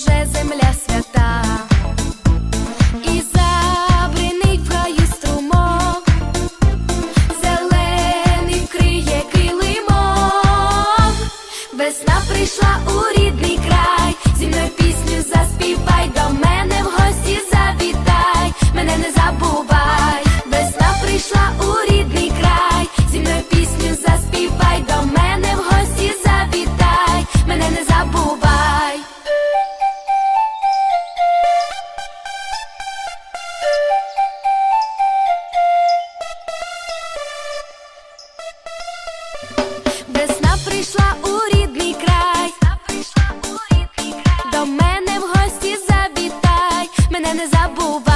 вже земля свята, весна прийшла у рідний край, зі мною пісню заспівай, до мене в гості lindas.